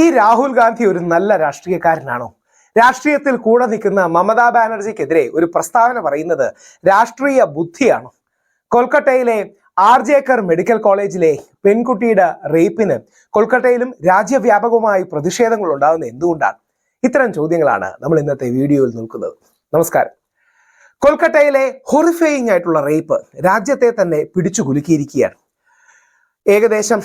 ഈ രാഹുൽ ഗാന്ധി ഒരു നല്ല രാഷ്ട്രീയക്കാരനാണോ? രാഷ്ട്രീയത്തിൽ കൂടെ നിൽക്കുന്ന മമതാ ബാനർജിക്കെതിരെ ഒരു പ്രസ്താവന പറയുന്നത് രാഷ്ട്രീയ ബുദ്ധിയാണ്? കൊൽക്കട്ടയിലെ ആർ ജേക്കർ മെഡിക്കൽ കോളേജിലെ പെൺകുട്ടിയുടെ റേപ്പിന് കൊൽക്കട്ടയിലും രാജ്യവ്യാപകമായി പ്രതിഷേധങ്ങൾ ഉണ്ടാകുന്നത് എന്തുകൊണ്ടാണ്? ഇത്തരം ചോദ്യങ്ങളാണ് നമ്മൾ ഇന്നത്തെ വീഡിയോയിൽ നിൽക്കുന്നത് നമസ്കാരം. കൊൽക്കട്ടയിലെ ഹൊറിഫയിങ് ആയിട്ടുള്ള റേപ്പ് രാജ്യത്തെ തന്നെ പിടിച്ചു കുലുക്കിയിരിക്കുകയാണ്. ഏകദേശം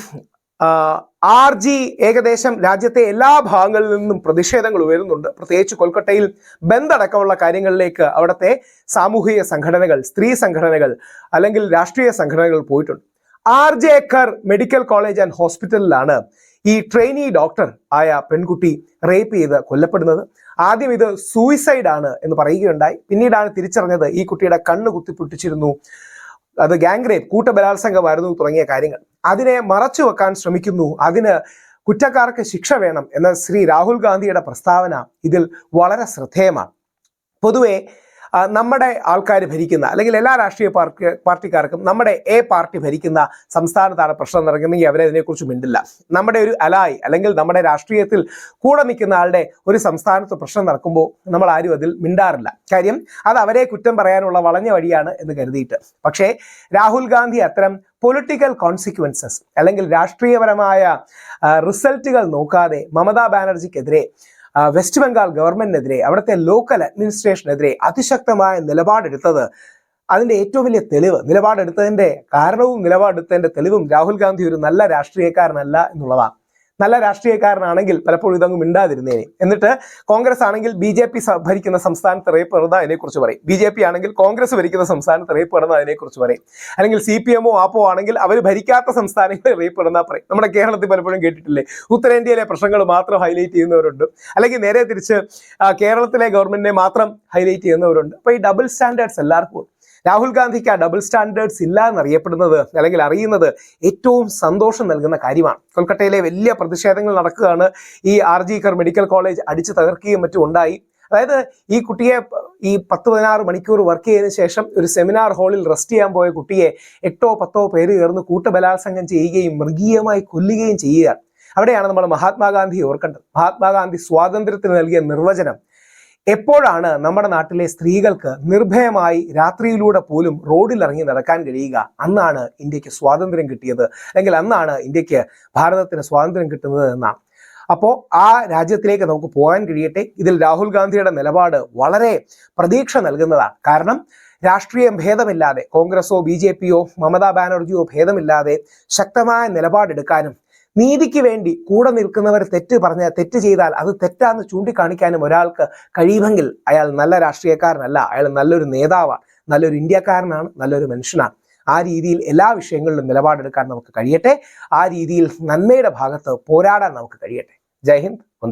ആർ ജി ഏകദേശം രാജ്യത്തെ എല്ലാ ഭാഗങ്ങളിൽ നിന്നും പ്രതിഷേധങ്ങൾ ഉയരുന്നുണ്ട്. പ്രത്യേകിച്ച് കൊൽക്കട്ടയിൽ ബന്ധടക്കമുള്ള കാര്യങ്ങളിലേക്ക് അവിടുത്തെ സാമൂഹിക സംഘടനകൾ സ്ത്രീ സംഘടനകൾ അല്ലെങ്കിൽ രാഷ്ട്രീയ സംഘടനകൾ പോയിട്ടുണ്ട്. R J Kar medical college and ഹോസ്പിറ്റലിലാണ് ഈ ട്രെയിനി ഡോക്ടർ ആയ പെൺകുട്ടി റേപ്പ് ചെയ്ത് കൊല്ലപ്പെടുന്നത്. ആദ്യം ഇത് സൂയിസൈഡ് ആണ് എന്ന് പറയുകയുണ്ടായി. പിന്നീടാണ് തിരിച്ചറിഞ്ഞത് ഈ കുട്ടിയുടെ കണ്ണ് കുത്തിപ്പൊട്ടിച്ചിരുന്നു. അത് ഗാങ് റേപ്പ് കൂട്ടബലാത്സംഗമായിരുന്നു തുടങ്ങിയ കാര്യങ്ങൾ. അതിനെ മറച്ചു വെക്കാൻ ശ്രമിക്കുന്നു. അതിന് കുറ്റക്കാർക്ക് ശിക്ഷ വേണം എന്ന ശ്രീ രാഹുൽ ഗാന്ധിയുടെ പ്രസ്താവന ഇതിൽ വളരെ ശ്രദ്ധേയമാണ്. പൊതുവെ നമ്മുടെ ആൾക്കാർ ഭരിക്കുന്ന അല്ലെങ്കിൽ എല്ലാ രാഷ്ട്രീയ പാർട്ടി പാർട്ടിക്കാർക്കും നമ്മുടെ എ പാർട്ടി ഭരിക്കുന്ന സംസ്ഥാനത്താണ് പ്രശ്നം നടക്കുന്നതെങ്കിൽ അവരെ അതിനെക്കുറിച്ച് മിണ്ടില്ല. നമ്മുടെ ഒരു അലായി അല്ലെങ്കിൽ നമ്മുടെ രാഷ്ട്രീയത്തിൽ കൂടെ നിൽക്കുന്ന ആളുടെ ഒരു സംസ്ഥാനത്ത് പ്രശ്നം നടക്കുമ്പോൾ നമ്മൾ ആരും അതിൽ മിണ്ടാറില്ല. കാര്യം അത് അവരെ കുറ്റം പറയാനുള്ള വളഞ്ഞ വഴിയാണ് എന്ന് കരുതിയിട്ട്. പക്ഷേ രാഹുൽ ഗാന്ധി അത്തരം പൊളിറ്റിക്കൽ കോൺസിക്വൻസസ് അല്ലെങ്കിൽ രാഷ്ട്രീയപരമായ റിസൾട്ടുകൾ നോക്കാതെ മമതാ ബാനർജിക്കെതിരെ വെസ്റ്റ് ബംഗാൾ ഗവൺമെന്റിനെതിരെ അവിടുത്തെ ലോക്കൽ അഡ്മിനിസ്ട്രേഷനെതിരെ അതിശക്തമായ നിലപാടെടുത്തത്. അതിന്റെ ഏറ്റവും വലിയ തെളിവ് നിലപാടെടുത്തതിന്റെ കാരണവും നിലപാടെടുത്തതിന്റെ തെളിവും രാഹുൽ ഗാന്ധി ഒരു നല്ല രാഷ്ട്രീയക്കാരനല്ല എന്നുള്ളതാണ്. നല്ല രാഷ്ട്രീയക്കാരനാണെങ്കിൽ പലപ്പോഴും ഇതങ്ങ് മിണ്ടാതിരുന്നേനെ. എന്നിട്ട് കോൺഗ്രസ് ആണെങ്കിൽ ബി ജെ പി ഭരിക്കുന്ന സംസ്ഥാനത്ത് റേപ്പ് നടന്ന അതിനെക്കുറിച്ച് പറയും. ബി ജെ പി ആണെങ്കിൽ കോൺഗ്രസ് ഭരിക്കുന്ന സംസ്ഥാനത്ത് റേപ്പ് നടന്ന അതിനെക്കുറിച്ച് പറയും. അല്ലെങ്കിൽ സി പി എമ്മോ ആപ്പോ ആണെങ്കിൽ അവർ ഭരിക്കാത്ത സംസ്ഥാനങ്ങളിൽ റേപ്പ് നടന്നാൽ പറയും. നമ്മുടെ കേരളത്തിൽ പലപ്പോഴും കേട്ടിട്ടില്ലേ? ഉത്തരേന്ത്യയിലെ പ്രശ്നങ്ങൾ മാത്രം ഹൈലൈറ്റ് ചെയ്യുന്നവരുണ്ട്. അല്ലെങ്കിൽ നേരെ തിരിച്ച് കേരളത്തിലെ ഗവൺമെന്റിനെ മാത്രം ഹൈലൈറ്റ് ചെയ്യുന്നവരുണ്ട്. അപ്പൊ ഈ ഡബിൾ സ്റ്റാൻഡേർഡ്സ് എല്ലാവർക്കും. രാഹുൽ ഗാന്ധിക്ക് ആ ഡബിൾ സ്റ്റാൻഡേർഡ്സ് ഇല്ല എന്നറിയപ്പെടുന്നത് അല്ലെങ്കിൽ അറിയുന്നത് ഏറ്റവും സന്തോഷം നൽകുന്ന കാര്യമാണ്. കൊൽക്കത്തയിലെ വലിയ പ്രതിഷേധങ്ങൾ നടക്കുകയാണ്. ഈ R G Kar medical college അടിച്ചു തകർക്കുകയും മറ്റും ഉണ്ടായി. അതായത് ഈ കുട്ടിയെ ഈ പത്ത് പതിനാറ് മണിക്കൂർ വർക്ക് ചെയ്തതിനു ശേഷം ഒരു സെമിനാർ ഹാളിൽ റെസ്റ്റ് ചെയ്യാൻ പോയ കുട്ടിയെ എട്ടോ പത്തോ പേര് ചേർന്ന് കൂട്ടബലാത്സംഗം ചെയ്യുകയും മൃഗീയമായി കൊല്ലുകയും ചെയ്യുകയാണ്. അവിടെയാണ് നമ്മൾ മഹാത്മാഗാന്ധി ഓർക്കേണ്ടത്. മഹാത്മാഗാന്ധി സ്വാതന്ത്ര്യത്തിന് നൽകിയ നിർവചനം. എപ്പോഴാണ് നമ്മുടെ നാട്ടിലെ സ്ത്രീകൾക്ക് നിർഭയമായി രാത്രിയിലൂടെ പോലും റോഡിൽ ഇറങ്ങി നടക്കാൻ കഴിയുക? അന്നാണ് ഇന്ത്യയ്ക്ക് സ്വാതന്ത്ര്യം കിട്ടിയത്. അല്ലെങ്കിൽ അന്നാണ് ഇന്ത്യയ്ക്ക് ഭാരതത്തിന് സ്വാതന്ത്ര്യം കിട്ടുന്നത് എന്നാണ് അപ്പോൾ ആ രാജ്യത്തിലേക്ക് നമുക്ക് പോകാൻ കഴിയട്ടെ. ഇതിൽ രാഹുൽ ഗാന്ധിയുടെ നിലപാട് വളരെ പ്രതീക്ഷ നൽകുന്നതാണ് കാരണം രാഷ്ട്രീയം ഭേദമില്ലാതെ കോൺഗ്രസോ ബി ജെ പിയോ മമതാ ബാനർജിയോ ഭേദമില്ലാതെ ശക്തമായ നിലപാടെടുക്കാനും നീതിക്ക് വേണ്ടി കൂടെ നിൽക്കുന്നവർ തെറ്റ് പറഞ്ഞ തെറ്റ് ചെയ്താൽ അത് തെറ്റാന്ന് ചൂണ്ടിക്കാണിക്കാനും ഒരാൾക്ക് കഴിയുമെങ്കിൽ അയാൾ നല്ല രാഷ്ട്രീയക്കാരനല്ല. അയാൾ നല്ലൊരു നേതാവാണ്. നല്ലൊരു ഇന്ത്യക്കാരനാണ്. നല്ലൊരു മനുഷ്യനാണ്. ആ രീതിയിൽ എല്ലാ വിഷയങ്ങളിലും നിലപാടെടുക്കാൻ നമുക്ക് കഴിയട്ടെ. ആ രീതിയിൽ നന്മയുടെ ഭാഗത്ത് പോരാടാൻ നമുക്ക് കഴിയട്ടെ. ജയ് ഹിന്ദ്.